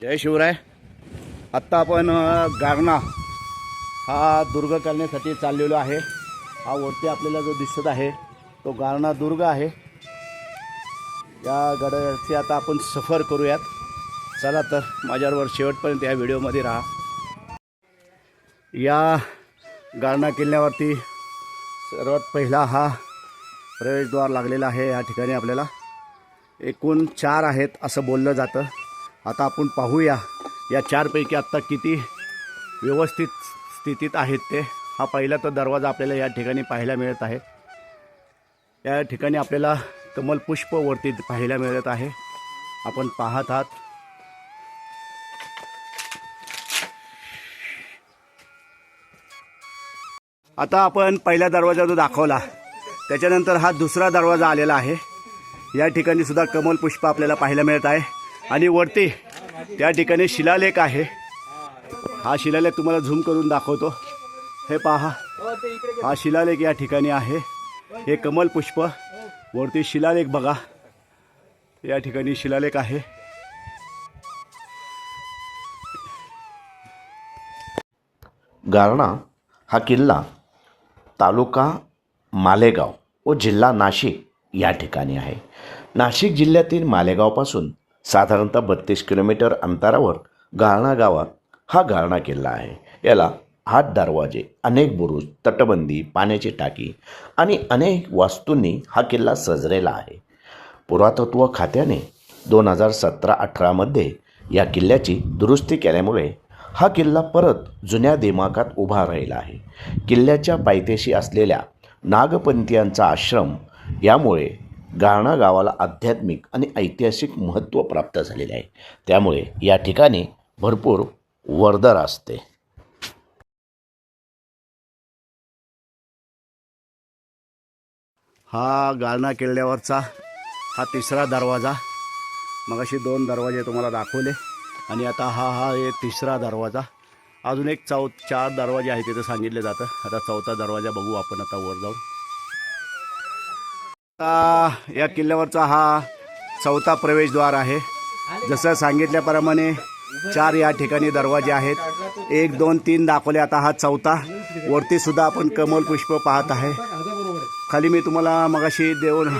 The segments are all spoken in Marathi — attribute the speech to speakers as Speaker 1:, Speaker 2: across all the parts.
Speaker 1: जय शिवराय. आत्ता आपण गारणा हा दुर्ग करण्यासाठी चाललेलो आहे. हा वरती आपल्याला जो दिसत आहे तो गारणा दुर्ग आहे. या गडाची आता आपण सफर करूयात. चला तर माझ्यावर शेवटपर्यंत या व्हिडिओमध्ये राहा. या गारणा किल्ल्यावरती सर्वात पहिला हा प्रवेशद्वार लागलेला आहे या ठिकाणी आपल्याला. एकूण चार आहेत असं बोललं जातं. आता आपण पाहूया या चारपैकी आत्ता किती व्यवस्थित स्थितीत आहेत ते. हा पहिला तो दरवाजा आपल्याला या ठिकाणी पाहायला मिळत आहे. या ठिकाणी आपल्याला कमलपुष्प वरती पाहायला मिळत आहे. आपण पाहत आहात. आता आपण पहिला दरवाजा जो दाखवला त्याच्यानंतर हा दुसरा दरवाजा आलेला आहे. या ठिकाणी सुद्धा कमल पुष्प आपल्याला पाहायला मिळत आहे. आणि वरती त्या ठिकाणी शिलालेख आहे. हा शिलालेख तुम्हाला झूम करून दाखवतो. हे पहा. हा शिलालेख या ठिकाणी आहे. हे कमल पुष्प. वरती शिलालेख बघा. या ठिकाणी शिलालेख आहे.
Speaker 2: गारणा हा किल्ला तालुका मालेगाव व जिल्हा नाशिक या ठिकाणी आहे. नाशिक जिल्ह्यातील मालेगावपासून साधारणतः बत्तीस किलोमीटर अंतरावर गाळणा गावात हा गाळणा किल्ला आहे. याला आठ दरवाजे अनेक बुरुज तटबंदी पाण्याची टाकी आणि अनेक वास्तूंनी हा किल्ला सजलेला आहे. पुरातत्व खात्याने दोन हजार सतरा अठरामध्ये या किल्ल्याची दुरुस्ती केल्यामुळे हा किल्ला परत जुन्या दिमागात उभा राहिला आहे. किल्ल्याच्या पायथ्याशी असलेल्या नागपंथीयांचा आश्रम यामुळे गाणं गावाला आध्यात्मिक आणि ऐतिहासिक महत्त्व प्राप्त झालेले आहे. त्यामुळे या ठिकाणी भरपूर वर्दळ असते.
Speaker 1: हा गाळणा किल्ल्यावरचा हा तिसरा दरवाजा. मगाशी दोन दरवाजे तुम्हाला दाखवले आणि आता हा हा हे तिसरा दरवाजा. अजून एक चौ चार दरवाजे आहेत तिथं सांगितले जातं. आता चौथा दरवाजा बघू आपण आता वर जाऊन. आता या किल्ल्यावरचा हा चौथा प्रवेशद्वार आहे. जसं सांगितल्याप्रमाणे चार या ठिकाणी दरवाजे आहेत. एक दोन तीन दाखवले आता हा चौथा. वरती सुद्धा आपण कमल पुष्प पाहत आहे. खाली मी तुम्हाला मगाशी देऊन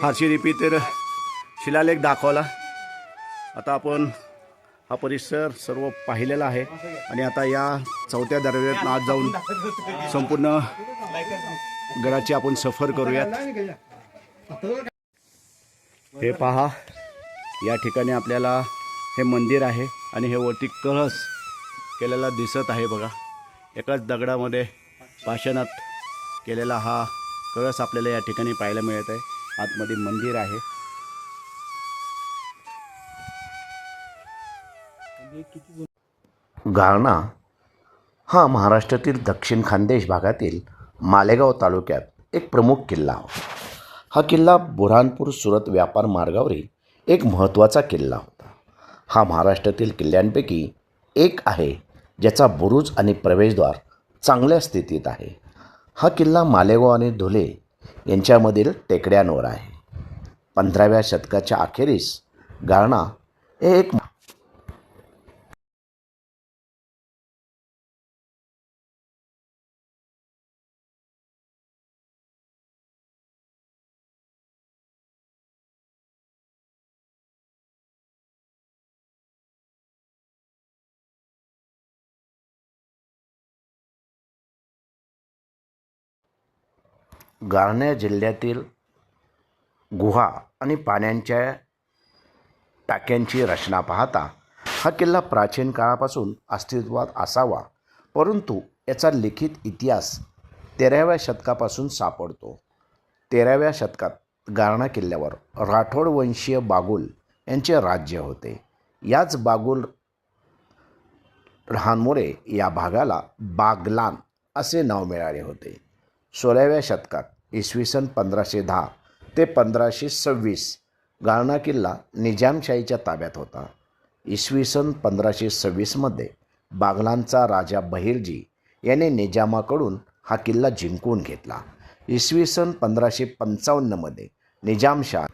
Speaker 1: फारशी रिपीटर शिलालेख दाखवला. आता आपण हा परिसर सर्व पाहिलेला आहे आणि आता या चौथ्या दरवाज्यात आज जाऊन संपूर्ण गडाची आपण सफर करूयात. हे पहा या ठिकाणी आपल्याला हे मंदिर आहे आणि हे वरती कळस केलेला दिसत आहे बघा. एकाच दगडामध्ये पाषाणात केलेला हा कळस आपल्याला या ठिकाणी पाहायला मिळत आहे. आतमध्ये मंदिर आहे.
Speaker 2: गारणा हा महाराष्ट्रातील दक्षिण खानदेश भागातील मालेगाव तालुक्यात एक प्रमुख किल्ला हा किल्ला बुऱ्हाणपूर सुरत व्यापार मार्गावरील एक महत्त्वाचा किल्ला होता. हा महाराष्ट्रातील किल्ल्यांपैकी एक आहे ज्याचा बुरुज आणि प्रवेशद्वार चांगल्या स्थितीत आहे. हा किल्ला मालेगाव आणि धुले यांच्यामधील टेकड्यांवर आहे. पंधराव्या शतकाच्या अखेरीस गारणा हे एक गारण्या जिल्ह्यातील गुहा आणि पाण्याच्या टाक्यांची रचना पाहता हा किल्ला प्राचीन काळापासून अस्तित्वात असावा परंतु याचा लिखित इतिहास तेराव्या शतकापासून सापडतो. तेराव्या शतकात गारणा किल्ल्यावर राठोड वंशीय बागुल यांचे राज्य होते. याच बागुल रहानमुळे या भागाला बागलान असे नाव मिळाले होते. सोळाव्या शतकात इसवी सन पंधराशे दहा ते पंधराशे सव्वीस गाळणा किल्ला निजामशाहीच्या ताब्यात होता. इसवी सन पंधराशे सव्वीसमध्ये बागलांचा राजा बहिरजी याने निजामाकडून हा किल्ला जिंकून घेतला. इसवी सन पंधराशे पंचावन्नमध्ये निजामशाह